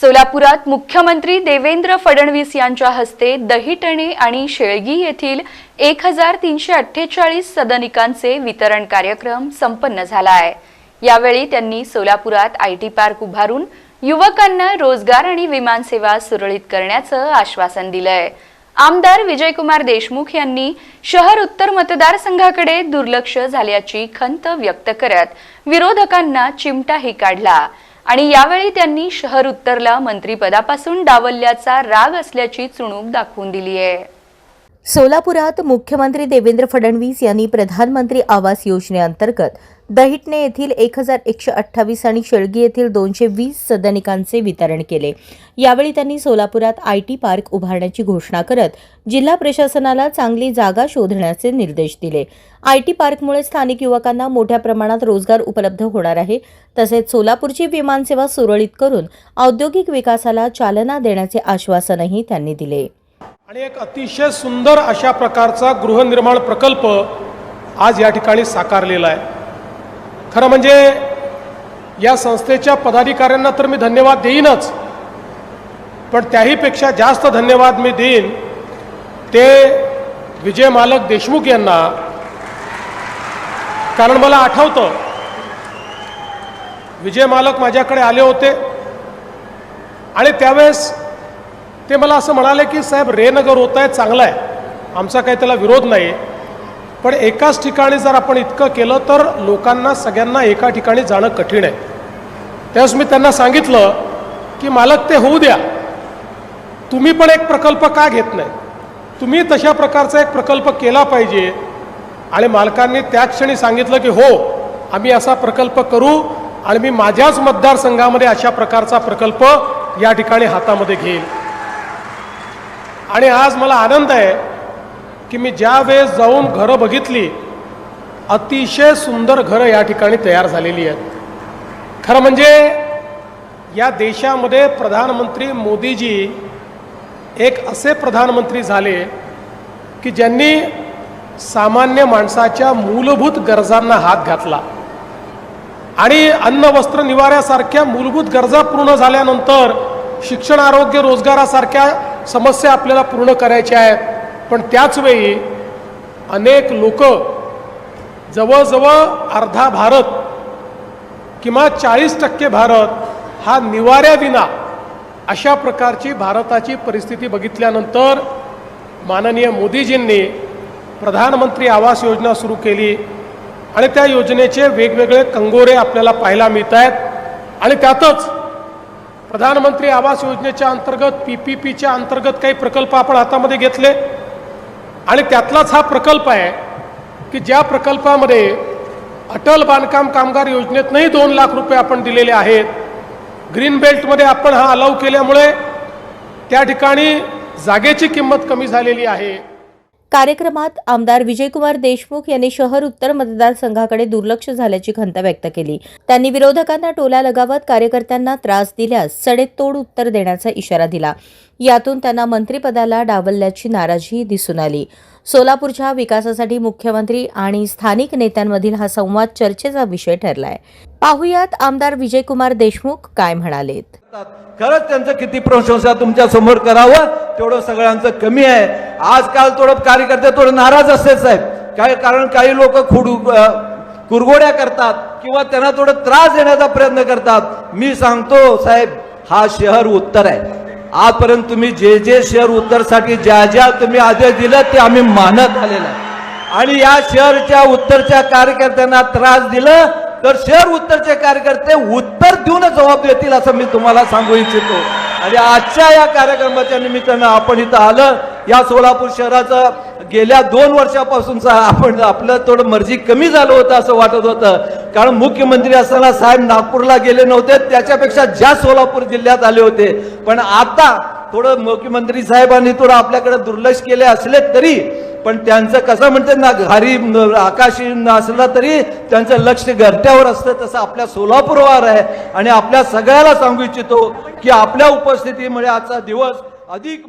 सोलापुरात मुख्यमंत्री देवेंद्र फडणवीस यांच्या हस्ते दहिटणे आणि शेळगी येथील एक हजार तीनशे अठ्ठेचाळीस सदनिकांचे वितरण कार्यक्रम संपन्न झाला आहे. यावेळी त्यांनी सोलापुरात आय टी पार्क उभारून युवकांना रोजगार आणि विमानसेवा सुरळीत करण्याचं आश्वासन दिलंय. आमदार विजयकुमार देशमुख यांनी शहर उत्तर मतदारसंघाकडे दुर्लक्ष झाल्याची खंत व्यक्त करत विरोधकांना चिमटाही काढला. आणि यावेळी त्यांनी शहर उत्तरला मंत्रिपदापासून डावलल्याचा राग असल्याची चुणूक दाखवून दिली आहे सोलापुरात मुख्यमंत्री देवेंद्र फडणवीस यांनी प्रधानमंत्री आवास योजनेअंतर्गत दहिटणे येथील एक हजार एकशे अठ्ठावीस आणि शेळगी येथील दोनशे वीस सदनिकांचे वितरण केले. यावेळी त्यांनी सोलापुरात आय टी पार्क उभारण्याची घोषणा करत जिल्हा प्रशासनाला चांगली जागा शोधण्याचे निर्देश दिले. आय टी पार्कमुळे स्थानिक युवकांना मोठ्या प्रमाणात रोजगार उपलब्ध होणार आहे. तसेच सोलापूरची विमानसेवा सुरळीत करून औद्योगिक विकासाला चालना देण्याचे आश्वासनही त्यांनी दिले. आणि एक अतिशय सुंदर अशा प्रकारचा गृहनिर्माण प्रकल्प आज या ठिकाणी साकारलेला आहे. खरं म्हणजे या संस्थेच्या पदाधिकाऱ्यांना तर मी धन्यवाद देईनच पण त्याहीपेक्षा जास्त धन्यवाद मी देईन ते विजय मालक देशमुख यांना. कारण मला आठवतं विजय मालक माझ्याकडे आले होते आणि त्यावेळेस ते मला असं म्हणाले की साहेब रेनगर होत आहे चांगलं आहे आमचा काही त्याला विरोध नाही पण एकाच ठिकाणी जर आपण इतकं केलं तर लोकांना सगळ्यांना एका ठिकाणी जाणं कठीण आहे. त्यावेळेस मी त्यांना सांगितलं की मालक ते होऊ द्या. तुम्ही पण एक प्रकल्प का घेत नाही? तुम्ही तशा प्रकारचा एक प्रकल्प केला पाहिजे. आणि मालकांनी त्याच क्षणी सांगितलं की हो आम्ही असा प्रकल्प करू आणि मी माझ्याच मतदारसंघामध्ये अशा प्रकारचा प्रकल्प या ठिकाणी हातामध्ये घेईल आणि आज मला आनंद आहे की मी ज्या वेळेस जाऊन घरं बघितली अतिशय सुंदर घरं या ठिकाणी तयार झालेली आहेत. खरं म्हणजे या देशामध्ये प्रधानमंत्री मोदीजी एक असे प्रधानमंत्री झाले की ज्यांनी सामान्य माणसाच्या मूलभूत गरजांना हात घातला. आणि अन्न वस्त्र निवाऱ्यासारख्या मूलभूत गरजा पूर्ण झाल्यानंतर शिक्षण आरोग्य रोजगारासारख्या समस्या आपल्याला पूर्ण करायच्या आहेत पण त्याचवेळी अनेक लोक जवळजवळ अर्धा भारत किंवा चाळीस टक्के भारत हा निवाऱ्याविना अशा प्रकारची भारताची परिस्थिती बघितल्यानंतर माननीय मोदीजींनी प्रधानमंत्री आवास योजना सुरू केली आणि त्या योजनेचे वेगवेगळे कंगोरे आपल्याला पाहायला मिळत आहेत आणि त्यातच प्रधानमंत्री आवास योजनेच्या अंतर्गत पी पी पीच्या अंतर्गत काही प्रकल्प आपण हातामध्ये घेतले. आणि त्यातलाच हा प्रकल्प आहे की ज्या प्रकल्पामध्ये अटल बांधकाम कामगार योजनेतनंही दोन लाख रुपये आपण दिलेले आहेत. ग्रीन बेल्टमध्ये आपण हा अलाव केल्यामुळे त्या ठिकाणी जागेची किंमत कमी झालेली आहे. कार्यक्रमात आमदार विजयकुमार देशमुख यांनी शहर उत्तर मतदारसंघाकडे दुर्लक्ष झाल्याची खंत व्यक्त केली. त्यांनी विरोधकांना टोला लगावत कार्यकर्त्यांना त्रास दिल्यास सडेतोड उत्तर देण्याचा इशारा दिला. यातून त्यांना मंत्रिपदाला डावलल्याची नाराजीही दिसून आली. सोलापूरच्या विकासासाठी मुख्यमंत्री आणि स्थानिक नेत्यांमधील हा संवाद चर्चेचा विषय ठरलाय. पाहुयात आमदार विजयकुमार देशमुख काय म्हणालेत. खरंच त्यांचं किती प्रशंसा तुमच्यासमोर करावं तेवढं सगळ्यांचं कमी आहे. आजकाल थोडं कार्यकर्ते थोडं नाराज असते साहेब. काय कारण काही लोक खुडू कुरगोड्या कुरघोड्या करतात किंवा त्यांना थोडं त्रास देण्याचा प्रयत्न करतात. मी सांगतो साहेब हा शहर उत्तर आहे. आजपर्यंत तुम्ही जे जे शहर उत्तरसाठी ज्या ज्या तुम्ही आदेश दिलं ते आम्ही मानत आलेलं आणि या शहरच्या उत्तरच्या कार्यकर्त्यांना त्रास दिलं तर शहर उत्तरचे कार्यकर्ते उत्तर देऊनच जबाब देतील असं मी तुम्हाला सांगू इच्छितो. आणि आजच्या या कार्यक्रमाच्या निमित्तानं आपण इथं आलं. या सोलापूर शहराचं गेल्या दोन वर्षापासूनचा आपण आपलं थोडं मर्जी कमी झालं होतं असं वाटत होतं. कारण मुख्यमंत्री असताना साहेब नागपूरला गेले नव्हते त्याच्यापेक्षा जास्त सोलापूर जिल्ह्यात आले होते. पण आता थोडं मुख्यमंत्री साहेबांनी थोडं आपल्याकडे दुर्लक्ष केले असले तरी पण त्यांचं कसं म्हणते ना घारी आकाशी असला तरी त्यांचं लक्ष घरट्यावर असतं तसं आपल्या सोलापूरवर आहे. आणि आपल्या सगळ्याला सांगू इच्छितो की आपल्या उपस्थितीमुळे आजचा दिवस अधिक